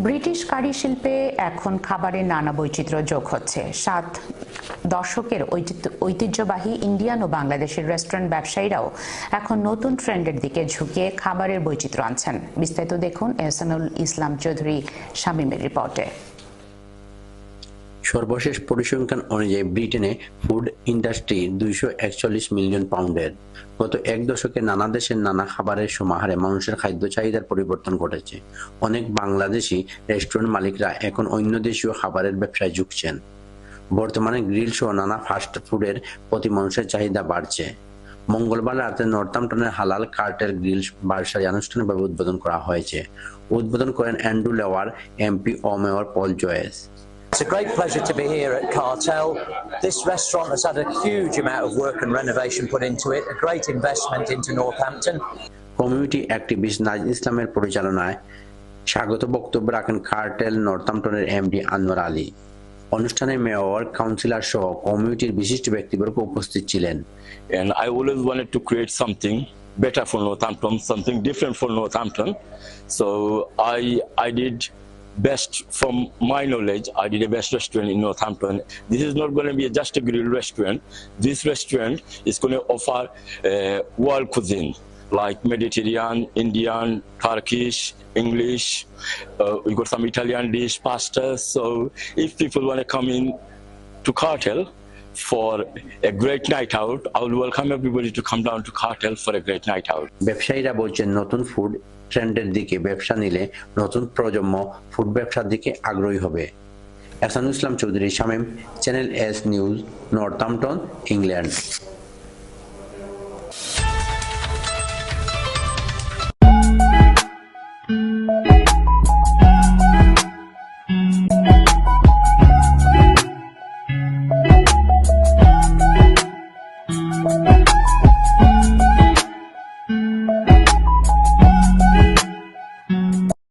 British কারি শিল্পে এখন খাবারের নানা বৈচিত্র্য যোগ হচ্ছে। সাত দশকের ঐতিহ্য- ঐতিহ্যবাহী ইন্ডিয়ান ও বাংলাদেশের রেস্টুরেন্ট ব্যবসায়ীরাও এখন নতুন ট্রেন্ডের দিকে ঝুঁকে খাবারের বৈচিত্র্য আনছেন। বিস্তারিত দেখুন এহসানুল ইসলাম চৌধুরী শামীমের রিপোর্টে। সর্বশেষ পরিসংখ্যান অনুযায়ী ব্রিটেনে ফুড ইন্ডাস্ট্রি দুইশো একচল্লিশ মিলিয়ন পাউন্ডের। গত এক দশকে নানা দেশের নানা খাবারের সমাহারে মানুষের খাদ্য চাহিদার পরিবর্তন ঘটেছে। অনেক বাংলাদেশি রেস্টুরেন্ট মালিকরা এখন অন্য দেশীয় খাবারের ব্যবসায় ঝুঁকছেন। বর্তমানে গ্রিল সহ নানা ফাস্ট ফুডের প্রতি মানুষের চাহিদা বাড়ছে। মঙ্গলবার রাতে নর্থাম্পটনের হালাল কার্টের গ্রিল বার্সায় আনুষ্ঠানিকভাবে উদ্বোধন করা হয়েছে। উদ্বোধন করেন Andrew Lewer, MP O mayor Paul Joyce. It's a great pleasure to be here at Cartel. This restaurant has had a huge amount of work and renovation put into it, a great investment into Northampton. Community activist Naz ইসলামের পরিচালনায় স্বাগত বক্তব্য রাখেন Cartel নর্থাম্পটনের MD Anwar Ali অনুষ্ঠানে mayor councillor সহ কমিউনিটির বিশিষ্ট ব্যক্তিবর্গ উপস্থিত ছিলেন and I always wanted to create something better for Northampton, something different for Northampton. So I I did best from my knowledge. I did a best restaurant in Northampton. This is not going to be just a grill restaurant. This restaurant is going to offer uh, world cuisine like Mediterranean, Indian, Turkish, English. Uh, we got some Italian dish, pasta. So if people want to come in to Cartel for a great night out. I would welcome everybody to come down to Cartel for a great night out. ট্রেন্ডের দিকে ব্যবসা নিলে নতুন প্রজন্ম food ব্যবসার দিকে আগ্রহী হবে Ahsan Islam Chowdhury, Shamim, channel S news Northampton England